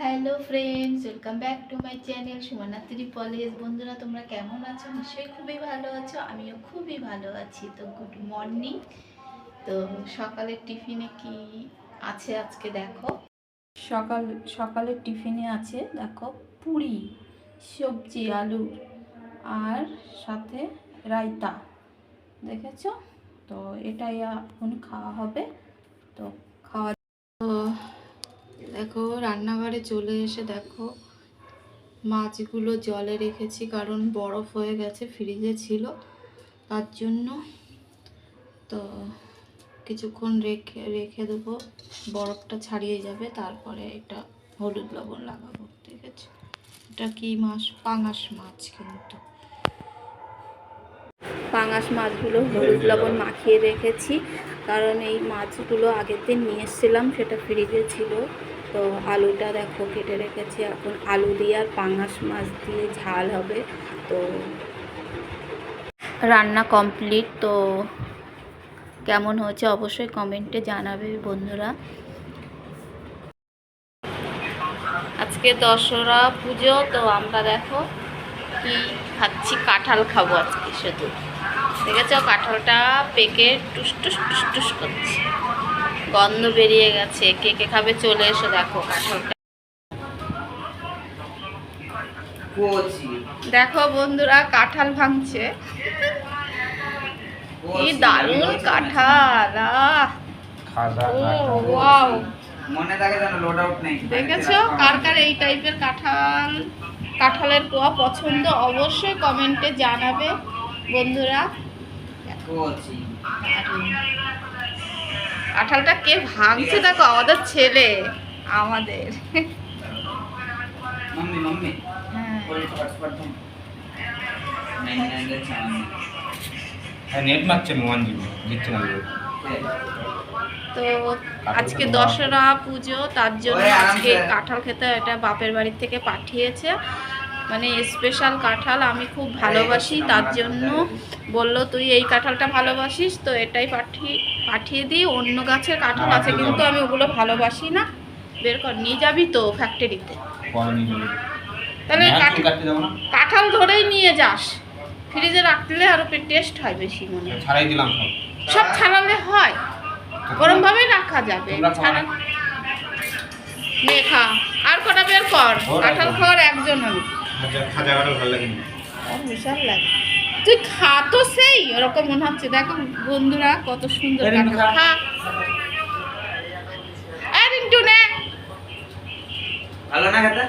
Hello friends welcome back to my channel সুমানাত্রী college বন্ধুরা, তোমরা কেমন আছো? নিশ্চয়ই খুবই ভালো আছো, আমিও খুবই ভালো আছি। তো গুড মর্নিং তো সকালের টিফিনে কি আছে আজকে দেখো? সকাল, সকালের টিফিনে আছে, দেখো, পুরি, সবজি, আলু, আর সাথে রায়তা, দেখেছ? তো এটাই এখন খাওয়া হবে। তো খাওয়া তো দেখো, রান্নাঘরে চলে এসে দেখো, মাছগুলো জলে রেখেছি কারণ বরফ হয়ে গেছে ফ্রিজে ছিল। তার জন্য তো কিছুক্ষণ রেখে রেখে দেবো। বরফটা ছাড়িয়ে যাবে, তারপরে এটা হলুদ লবণ লাগাবো, ঠিক আছে? এটা কি মাছ? পাঙাশ মাছ কিন্তু। পাঙাশ মাছগুলো হলুদ লবণ মাখিয়ে রেখেছি, কারণ এই মাছগুলো আগের দিন নিয়ে এসেছিলাম, সেটা ফ্রিজে ছিল। তো আলুটা দেখো কেটে রেখেছি। এখন আলু দিয়ে আর পাঙাশ মাছ দিয়ে ঝাল হবে। তো রান্না কমপ্লিট। তো কেমন হয়েছে অবশ্যই কমেন্টে জানাবে বন্ধুরা। আজকে দশরা পুজো। তো আমরা দেখো কি খাচ্ছি। কাঁঠাল খাব আজকে শুধু। দেখেছ? কাঁঠালটা পেকে টুস টুস টুস টুস করছে। গন্ধ বেরিয়ে গেছে। কে কে খাবে চলে এসো দেখো কাঁঠালটা। দেখো বন্ধুরা কাঁঠাল ভাঙছে। কি দারুণ কাঁঠাল দেখেছ কার কার এই টাইপের কাঁঠাল? কাঁঠালের পোয়া পছন্দ অবশ্যই কমেন্টে জানাবে বন্ধুরা। কাঁঠালটা কে ভাঙছে দেখো আমাদের ছেলে আমাদের। হ্যাঁ। তো আজকে দশরা পুজো তার জন্য আজকে কাঁঠাল খেতে এটা বাপের বাড়ির থেকে পাঠিয়েছে। মানে স্পেশাল কাঁঠাল আমি খুব ভালোবাসি তার জন্য বলল তুই এই কাঁঠালটা ভালোবাসিস তো এটাই পাঠিয়ে পাঠিয়ে দিই অন্য গাছের কাঁঠাল আছে কিন্তু আমি ওগুলো ভালোবাসি না। বের কর নিয়ে যাবি তো ফ্যাক্টরিতে তাহলে কাঁঠাল ধরেই নিয়ে যাস। ফ্রিজে রাখলে আরও টেস্ট হয় বেশি মনে হয়। ছাড়াই দিলাম সব। ছাড়ালে হয়। গরম ভাবেই রাখা যাবে। ছাড়া না? খা। আর কটা বের কর। কাঁঠাল খাওয়ার একজন আমি ভালো বিশাল লাগে। তুই খা তো সেই ওরকম মনে হচ্ছে। দেখো বন্ধুরা কত সুন্দর খা। নে। ভালো না খেতে?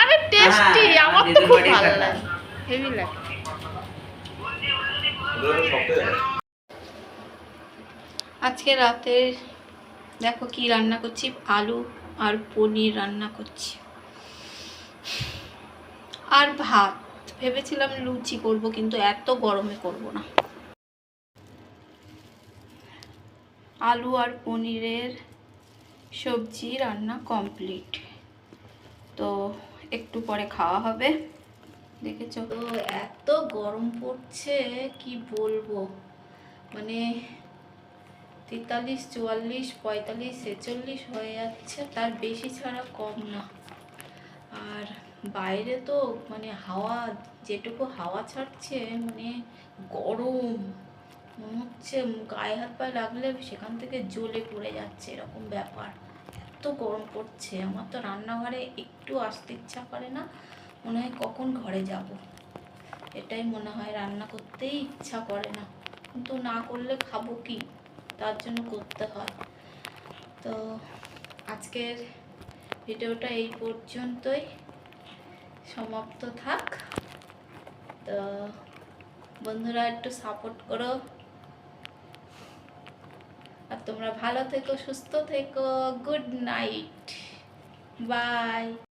আরে টেস্টি আমার তো খুব ভালো লাগে। হেভি লাগে। আজকে রাতে দেখো কি রান্না করছি? আলু আর পনির রান্না করছি। আর ভাত। ভেবেছিলাম লুচি করব, কিন্তু এত গরমে করব না। আলু আর পনিরের সবজি রান্না কমপ্লিট তো একটু পরে খাওয়া হবে, দেখেছ? তো এত গরম পড়ছে, কি বলব? মানে তেতাল্লিশ, চুয়াল্লিশ, পঁয়তাল্লিশ, ছেচল্লিশ হয়ে যাচ্ছে, তার বেশি ছাড়া কম না। আর বাইরে তো মানে হাওয়া, যেটুকু হাওয়া ছাড়ছে মানে গরম, মনে হচ্ছে গায়ে হাত পায়ে লাগলে সেখান থেকে জ্বলে পড়ে যাচ্ছে এরকম ব্যাপার। এত গরম পড়ছে, আমার তো রান্নাঘরে একটু আসতে ইচ্ছা করে না, মনে হয় কখন ঘরে যাব। এটাই মনে হয়, রান্না করতেই ইচ্ছা করে না। কিন্তু না করলে খাব কি? তার জন্য করতে হয়। তো আজকের ভিডিওটা এই পর্যন্তই। সমাপ্ত থাক। তো বন্ধুরা, একটু সাপোর্ট করো। আর তোমরা ভালো থেকো, সুস্থ থেকো। Good night bye